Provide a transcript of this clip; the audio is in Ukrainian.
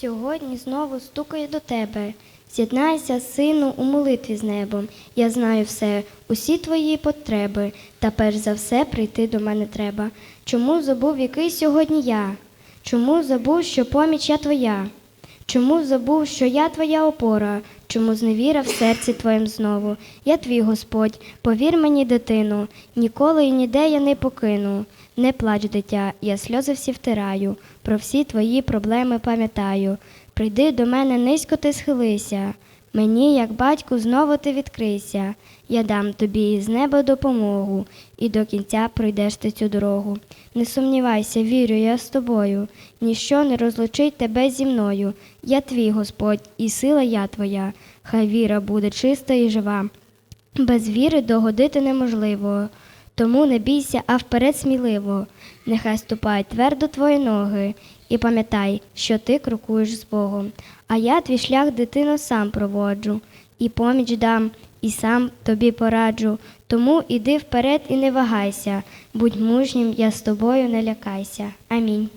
Сьогодні знову стукаю до тебе. З'єднайся, сину, у молитві з небом. Я знаю все, усі твої потреби, та перш за все прийти до мене треба. Чому забув, який сьогодні я? Чому забув, що поміч я твоя? Чому забув, що я твоя опора? Чому зневіра в серці твоїм знову? Я твій Господь, повір мені, дитину, ніколи і ніде я не покину. Не плач, дитя, я сльози всі втираю, про всі твої проблеми пам'ятаю. Прийди до мене низько ти схилися. Мені, як батьку, знову ти відкрийся. Я дам тобі із неба допомогу, і до кінця пройдеш ти цю дорогу. Не сумнівайся, вірю, я з тобою. Ніщо не розлучить тебе зі мною. Я твій Господь, і сила я твоя. Хай віра буде чиста і жива. Без віри догодити неможливо. Тому не бійся, а вперед сміливо. Нехай ступають твердо твої ноги, і пам'ятай, що ти крокуєш з Богом. А я твій шлях, дитино, сам проводжу, і поміч дам, і сам тобі пораджу. Тому іди вперед і не вагайся, будь мужнім, я з тобою не лякайся. Амінь.